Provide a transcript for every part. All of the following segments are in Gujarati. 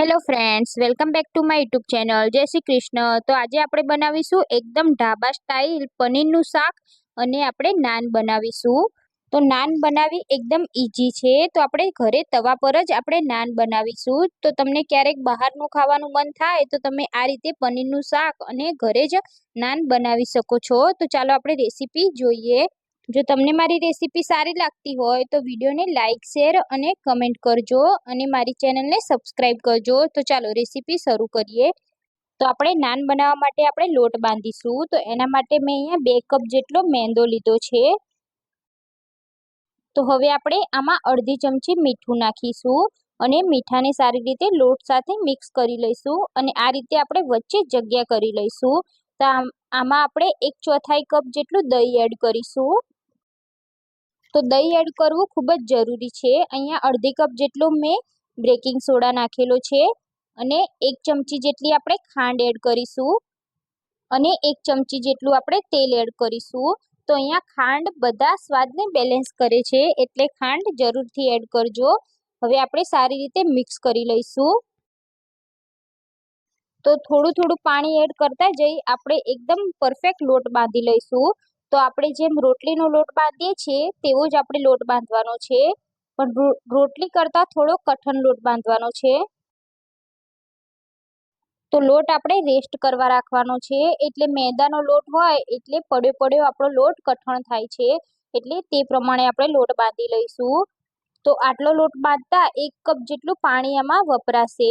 Hello friends welcome back to my YouTube channel જય શ્રી કૃષ્ણ. તો આજે આપણે બનાવીશું એકદમ ઢાબા સ્ટાઇલ પનીરનું શાક અને આપણે નાન બનાવીશું. તો નાન બનાવી એકદમ ઇઝી છે. તો આપણે ઘરે તવા પર જ આપણે નાન બનાવીશું. તો તમને ક્યારેક બહારનું ખાવાનું મન થાય તો તમે આ રીતે પનીરનું શાક અને ઘરે જ નાન બનાવી શકો છો. તો ચાલો આપણે રેસીપી જોઈએ. જો તમને મારી રેસીપી સારી લાગતી હોય તો વિડીયોને લાઇક શેર અને કમેન્ટ કરજો અને મારી ચેનલને સબસ્ક્રાઈબ કરજો. તો ચાલો રેસીપી શરૂ કરીએ. તો આપણે નાન બનાવવા માટે આપણે લોટ બાંધીશું. તો એના માટે મેં અહીંયા બે કપ જેટલો મેંદો લીધો છે. તો હવે આપણે આમાં અડધી ચમચી મીઠું નાખીશું અને મીઠાને સારી રીતે લોટ સાથે મિક્સ કરી લઈશું અને આ રીતે આપણે વચ્ચે જગ્યા કરી લઈશું. તો આમાં આપણે એક ચોથાઈ કપ જેટલું દહીં એડ કરીશું. તો દહીં એડ કરવું ખૂબ જ જરૂરી છે. અહીંયા અડધી કપ જેટલો મેં બ્રેકિંગ સોડા નાખેલો છે અને એક ચમચી જેટલી આપણે ખાંડ એડ કરીશું અને એક ચમચી જેટલું આપણે તેલ એડ કરીશું. તો અહીંયા ખાંડ બધા સ્વાદને બેલેન્સ કરે છે એટલે ખાંડ જરૂરથી એડ કરજો. હવે આપણે સારી રીતે મિક્સ કરી લઈશું. તો થોડું થોડું પાણી એડ કરતા જઈ આપણે એકદમ પરફેક્ટ લોટ બાંધી લઈશું. તો આપણે જેમ રોટલીનો લોટ બાંધીએ છીએ, તેવો જ આપણે લોટ બાંધવાનો છે. પણ રોટલી કરતાં થોડો કઠણ લોટ બાંધવાનો છે. તો લોટ આપણે રેસ્ટ કરવા રાખવાનો છે. એટલે મેદાનો લોટ હોય, એટલે પડ્યો પડ્યો આપણો લોટ કઠણ થાય છે. એટલે તે પ્રમાણે આપણે લોટ બાંધી લઈશું. તો આટલો લોટ બાંધતા એક કપ જેટલું પાણી આમાં વપરાશે.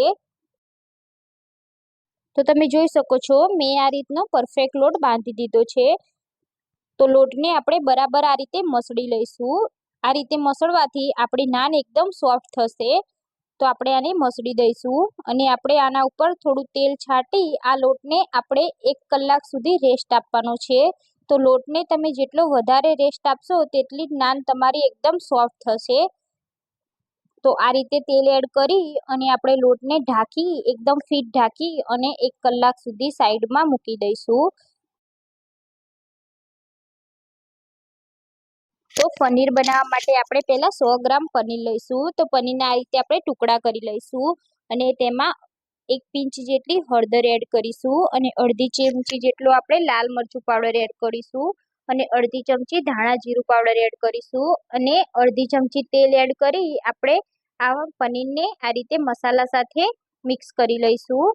તો તમે જોઈ શકો છો, મેં આ રીતનો પરફેક્ટ લોટ બાંધી દીધો છે. તો લોટને આપણે બરાબર આ રીતે મસળી લઈશું. આ રીતે મસળવાથી આપણી નાન એકદમ સોફ્ટ થશે. તો આપણે આને મસળી દઈશું અને આપણે આના ઉપર થોડું તેલ છાંટી આ લોટને આપણે એક કલાક સુધી રેસ્ટ આપવાનો છે. તો લોટને તમે જેટલો વધારે રેસ્ટ આપશો તેટલી નાન તમારી એકદમ સોફ્ટ થશે. તો આ રીતે તેલ એડ કરી અને આપણે લોટને ઢાંકી, એકદમ ફિટ ઢાંકી અને એક કલાક સુધી સાઈડમાં મૂકી દઈશું. તો પનીર બનાવવા માટે આપણે પહેલાં સો ગ્રામ પનીર લઈશું. તો પનીરના આ રીતે આપણે ટુકડા કરી લઈશું અને તેમાં એક પિંચ જેટલી હળદર એડ કરીશું અને અડધી ચમચી જેટલો આપણે લાલ મરચું પાવડર એડ કરીશું અને અડધી ચમચી ધાણા જીરું પાવડર એડ કરીશું અને અડધી ચમચી તેલ એડ કરી આપણે આ પનીરને આ રીતે મસાલા સાથે મિક્સ કરી લઈશું.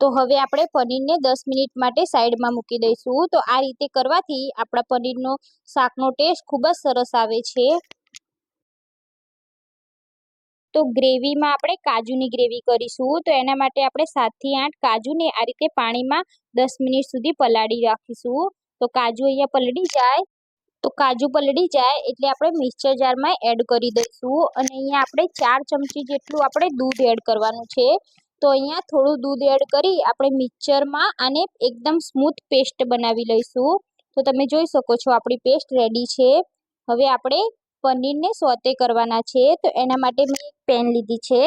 તો હવે આપણે પનીરને દસ મિનિટ માટે સાઈડમાં મૂકી દઈશું. તો આ રીતે કરવાથી આપણા પનીરનો શાકનો ટેસ્ટ ખૂબ જ સરસ આવે છે. તો ગ્રેવીમાં આપણે કાજુની ગ્રેવી કરીશું. તો એના માટે આપણે સાતથી આઠ કાજુને આ રીતે પાણીમાં દસ મિનિટ સુધી પલાળી રાખીશું. તો કાજુ અહીંયા પલળી જાય. તો કાજુ પલળી જાય એટલે આપણે મિક્સર જારમાં એડ કરી દઈશું. અને અહીંયા આપણે ચાર ચમચી જેટલું આપણે દૂધ એડ કરવાનું છે. તો અહીંયા થોડું દૂધ એડ કરી આપણે મિક્સરમાં આને એકદમ સ્મૂથ પેસ્ટ બનાવી લઈશું. તો તમે જોઈ શકો છો આપણી પેસ્ટ રેડી છે. હવે આપણે પનીરને સોતે કરવાના છે. તો એના માટે મેં એક પેન લીધી છે.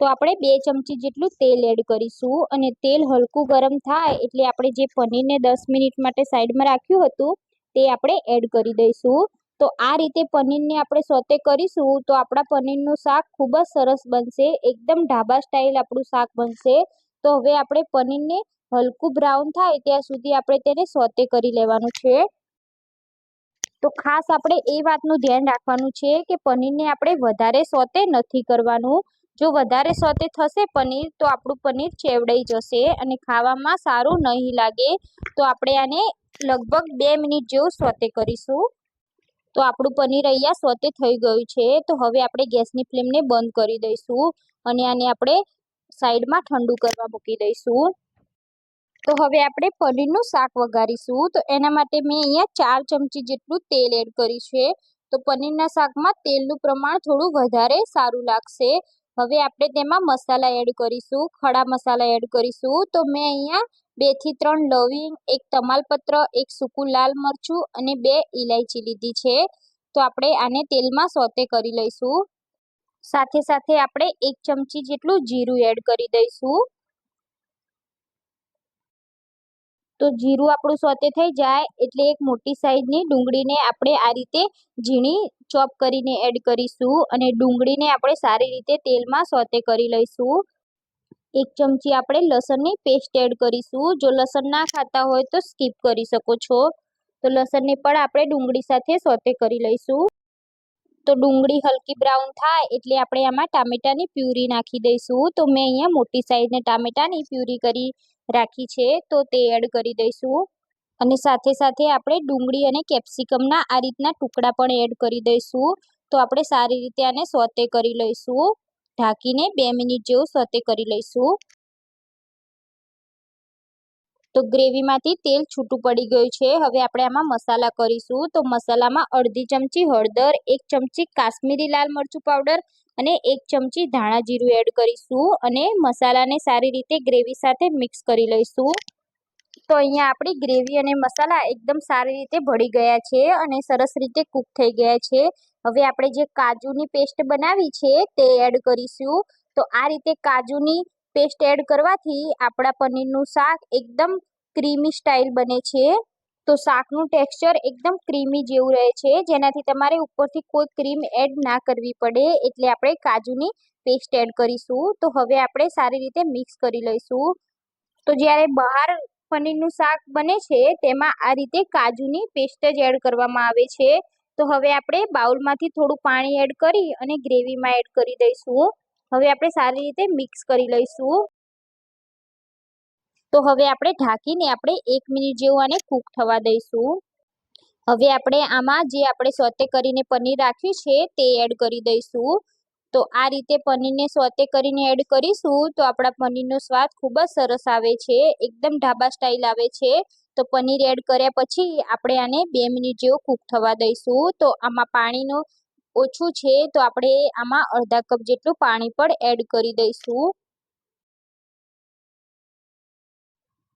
તો આપણે બે ચમચી જેટલું તેલ એડ કરીશું અને તેલ હલકું ગરમ થાય એટલે આપણે જે પનીરને દસ મિનિટ માટે સાઈડમાં રાખ્યું હતું તે આપણે એડ કરી દઈશું. તો આ રીતે પનીરને આપણે સોતે કરીશું તો આપણા પનીરનું શાક ખૂબ જ સરસ બનશે, એકદમ ઢાબા સ્ટાઇલ આપણું શાક બનશે. તો હવે આપણે પનીરને હલકું બ્રાઉન થાય ત્યાં સુધી આપણે તેને સોતે કરી લેવાનું છે. તો ખાસ આપણે એ વાતનું ધ્યાન રાખવાનું છે કે પનીરને આપણે વધારે સોતે નથી કરવાનું. જો વધારે સોતે થશે પનીર તો આપણું પનીર ચેવડાઈ જશે અને ખાવામાં સારું નહીં લાગે. તો આપણે આને લગભગ બે મિનિટ જેવું સોતે કરીશું. તો આપણું પનીર અહીંયા સોતે થઈ ગયું છે. તો હવે આપણે ગેસની ફ્લેમને બંધ કરી દઈશું અને આને આપણે સાઈડમાં ઠંડુ કરવા મૂકી દઈશું. તો હવે આપણે પનીરનું શાક વઘારીશું. તો એના માટે મેં અહીંયા ચાર ચમચી જેટલું તેલ એડ કર્યું છે. તો પનીરના શાકમાં તેલનું પ્રમાણ થોડું વધારે સારું લાગશે. હવે આપણે તેમાં મસાલા એડ કરીશું, ખડા મસાલા એડ કરીશું. તો મેં અહીંયા બેથી ત્રણ લવિંગ, એક તમાલપત્ર, એક સૂકું લાલ મરચું અને બે ઇલાયચી લીધી છે. તો આપણે આને તેલમાં સોતે કરી લઈશું. સાથે સાથે આપણે એક ચમચી જેટલું જીરું એડ કરી દઈશું. તો જીરું આપણું સોતે થઈ જાય એટલે એક મોટી સાઈઝની ડુંગળીને આપણે આ રીતે ઝીણી ચોપ કરીને એડ કરીશું અને ડુંગળીને આપણે સારી રીતે તેલમાં સોતે કરી લઈશું. એક ચમચી આપણે લસણની પેસ્ટ એડ કરીશું. જો લસણ ના ખાતા હોય તો સ્કીપ કરી શકો છો. તો લસણને પણ આપણે ડુંગળી સાથે સોતે કરી લઈશું. તો ડુંગળી હલકી બ્રાઉન થાય એટલે આપણે આમાં ટામેટાની પ્યુરી નાખી દઈશું. તો મેં અહીંયા મોટી સાઈઝને ટામેટાની પ્યુરી કરી રાખી છે. તો તે એડ કરી દઈશું. અને સાથે સાથે આપણે ડુંગળી અને કેપ્સિકમના આ રીતના ટુકડા પણ એડ કરી દઈશું. તો આપણે સારી રીતે આને સોતે કરી લઈશું. ઢાંકીને બે મિનિટ જેવું સોતે કરી લઈશું. તો ગ્રેવીમાંથી તેલ છૂટું પડી ગયું છે. હવે આપણે આમાં મસાલા કરીશું. તો મસાલામાં અડધી ચમચી હળદર, એક ચમચી કાશ્મીરી લાલ મરચું પાવડર અને એક ચમચી ધાણા જીરું એડ કરીશું અને મસાલાને સારી રીતે ગ્રેવી સાથે મિક્સ કરી લઈશું. તો અહીંયા આપણી ગ્રેવી અને મસાલા એકદમ સારી રીતે ભળી ગયા છે અને સરસ રીતે કૂક થઈ ગયા છે. હવે આપણે જે કાજુની પેસ્ટ બનાવી છે તે એડ કરીશું. તો આ રીતે કાજુની પેસ્ટ એડ કરવાથી આપણા પનીરનું શાક એકદમ ક્રીમી સ્ટાઇલ બને છે. તો શાકનું ટેક્સચર એકદમ ક્રીમી જેવું રહે છે. જેનાથી તમારે ઉપરથી કોઈ ક્રીમ એડ ના કરવી પડે એટલે આપણે કાજુની પેસ્ટ એડ કરીશું. તો હવે આપણે સારી રીતે મિક્સ કરી લઈશું. તો જ્યારે બહાર પનીરનું શાક બને છે, તેમાં આ રીતે કાજુની પેસ્ટ જ એડ કરવામાં આવે છે. તો હવે આપણે બાઉલમાંથી થોડું પાણી એડ કરી અને ગ્રેવીમાં એડ કરી દઈશું. હવે આપણે સારી રીતે મિક્સ કરી લઈશું. તો હવે આપણે ઢાંકીને આપણે એક મિનિટ જેવું આને કૂક થવા દઈશું. હવે આપણે આમાં જે આપણે સોતે કરીને પનીર રાખ્યું છે તે એડ કરી દઈશું. તો આ રીતે પનીરને સોતે કરીને એડ કરીશું તો આપણા પનીરનો સ્વાદ ખૂબ જ સરસ આવે છે. એકદમ ઢાબા સ્ટાઇલ આવે છે. તો પનીર એડ કર્યા પછી આપણે આને બે મિનિટ જેવું કૂક થવા દઈશું. તો આમાં પાણીનું ઓછું છે તો આપણે આમાં અડધા કપ જેટલું પાણી પણ એડ કરી દઈશું.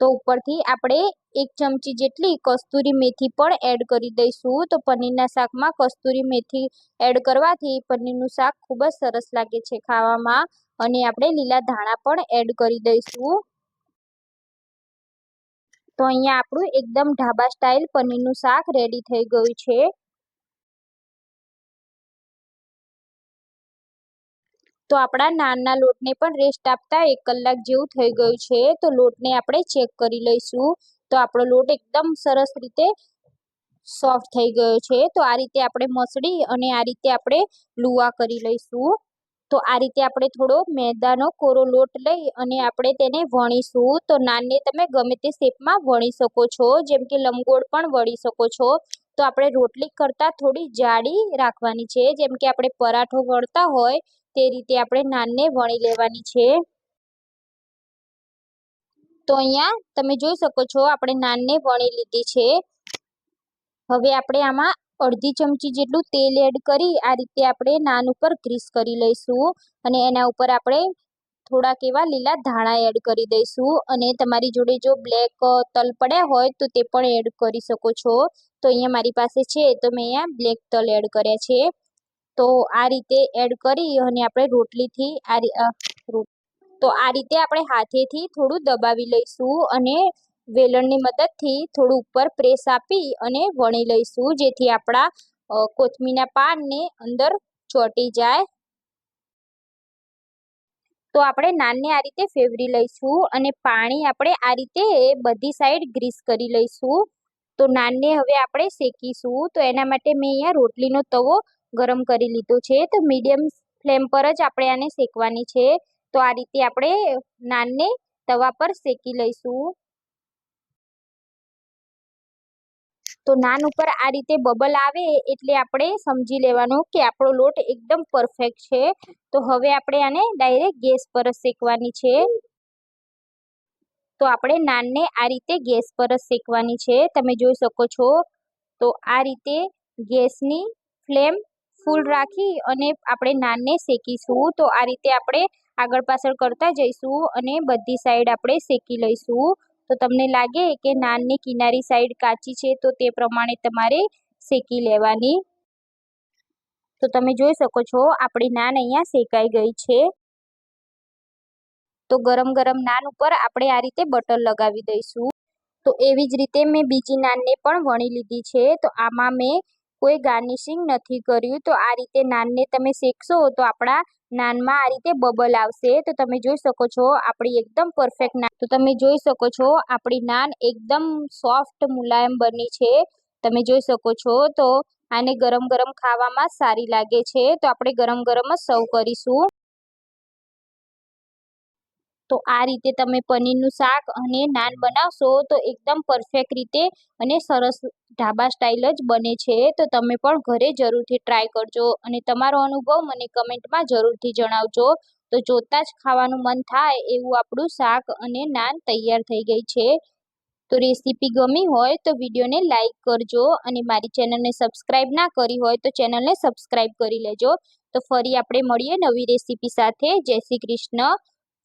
તો ઉપરથી આપણે એક ચમચી જેટલી કસ્તુરી મેથી પણ એડ કરી દઈશું. તો પનીરના શાકમાં કસ્તુરી મેથી એડ કરવાથી પનીરનું શાક ખૂબ જ સરસ લાગે છે ખાવામાં. અને આપણે લીલા ધાણા પણ એડ કરી દઈશું. તો અહીંયા આપણું એકદમ ઢાબા સ્ટાઇલ પનીરનું શાક રેડી થઈ ગયું છે. તો આપણા નાનના લોટને પણ રેસ્ટ આપતા એક કલાક જેવું થઈ ગયું છે. તો લોટને આપણે ચેક કરી લઈશું. તો આપણો લોટ એકદમ સરસ રીતે સોફ્ટ થઈ ગયો છે. તો આ રીતે આપણે મસળી અને આ રીતે આપણે લુવા કરી લઈશું. તો આ રીતે આપણે થોડો મેદાનો કોરો લોટ લઈ અને આપણે તેને વણીશું. તો નાનને તમે ગમે તે શેપમાં વણી શકો છો. જેમ કે લંબગોળ પણ વણી શકો છો. તો આપણે રોટલી કરતાં થોડી જાડી રાખવાની છે. જેમ કે આપણે પરાઠો વણતા હોય તે રીતે આપણે નાનને વણી લેવાની છે. તો અહીંયા તમે જોઈ શકો છો, આપણે નાનને વણી લીધી છે. હવે આપણે આમાં અડધી ચમચી જેટલું તેલ એડ કરી આ રીતે આપણે નાન ઉપર ગ્રીસ કરી લઈશું અને એના ઉપર આપણે થોડાક એવા લીલા ધાણા એડ કરી દઈશું અને તમારી જોડે જો બ્લેક તલ પડ્યા હોય તો તે પણ એડ કરી શકો છો. તો અહીંયા મારી પાસે છે તો મેં અહીંયા બ્લેક તલ એડ કર્યા છે. તો આ રીતે એડ કરી અને આપણે રોટલીથી આ તો આ રીતે આપણે હાથેથી થોડું દબાવી લઈશું અને વેલણની મદદથી થોડું ઉપર પ્રેસ આપી અને વણી લઈશું, જેથી આપણા કોથમીના પાનને અંદર ચોંટી જાય. તો આપણે નાનને આ રીતે ફેવરી લઈશું અને પાણી આપણે આ રીતે બધી સાઈડ ગ્રીસ કરી લઈશું. તો નાનને હવે આપણે શેકીશું. તો એના માટે મેં અહીંયા રોટલીનો તવો ગરમ કરી લીધો છે. તો મીડિયમ ફ્લેમ પર જ આપણે આને શેકવાની છે. તો આ રીતે આપણે નાનને તવા પર શેકી લઈશું. તો નાન ઉપર આ રીતે બબલ આવે એટલે આપણે સમજી લેવાનું કે આપણો લોટ એકદમ પરફેક્ટ છે. તો હવે આપણે આને ડાયરેક્ટ ગેસ પર શેકવાની છે. તો આપણે નાનને આ રીતે ગેસ પર શેકવાની છે. તમે જોઈ શકો છો. તો આ રીતે ગેસની ફ્લેમ ફૂલ રાખી અને આપણે નાનને શેકીશું. તો આ રીતે આપણે આગળ પાછળ કરતા જઈશું અને બધી સાઈડ આપણે શેકી લઈશું. તો તમને લાગે કે નાનની કિનારી સાઈડ કાચી છે તો તે પ્રમાણે તમારે શેકી લેવાની? તો તમે જોઈ શકો છો, આપણી નાન અહીંયા શેકાઈ ગઈ છે. તો ગરમ ગરમ નાન ઉપર આપણે આ રીતે બટર લગાવી દઈશું. તો એવી જ રીતે મેં બીજી નાનને પણ વણી લીધી છે. તો આમાં મેં કોઈ ગાર્નિશિંગ નથી કર્યું. તો આ રીતે નાનને તમે શેકશો તો આપણા નાનમાં આ રીતે બબલ આવશે. તો તમે જોઈ શકો છો, આપણી એકદમ પરફેક્ટ નાન. તો તમે જોઈ શકો છો, આપણી નાન એકદમ સોફ્ટ મુલાયમ બની છે. તમે જોઈ શકો છો, તો આને ગરમ ગરમ ખાવામાં સારી લાગે છે. તો આપણે ગરમ ગરમ જ સર્વ કરીશું. તો આ રીતે તમે પનીરનું શાક અને નાન બનાવશો તો એકદમ પરફેક્ટ રીતે અને સરસ ઢાબા સ્ટાઇલ જ બને છે. તો તમે પણ ઘરે જરૂરથી ટ્રાય કરજો અને તમારો અનુભવ મને કમેન્ટમાં જરૂરથી જણાવજો. તો જોતાં જ ખાવાનું મન થાય એવું આપણું શાક અને નાન તૈયાર થઈ ગઈ છે. તો રેસીપી ગમી હોય તો વિડીયોને લાઇક કરજો અને મારી ચેનલને સબસ્ક્રાઈબ ના કરી હોય તો ચેનલને સબસ્ક્રાઈબ કરી લેજો. તો ફરી આપણે મળીએ નવી રેસીપી સાથે. જય શ્રી કૃષ્ણ.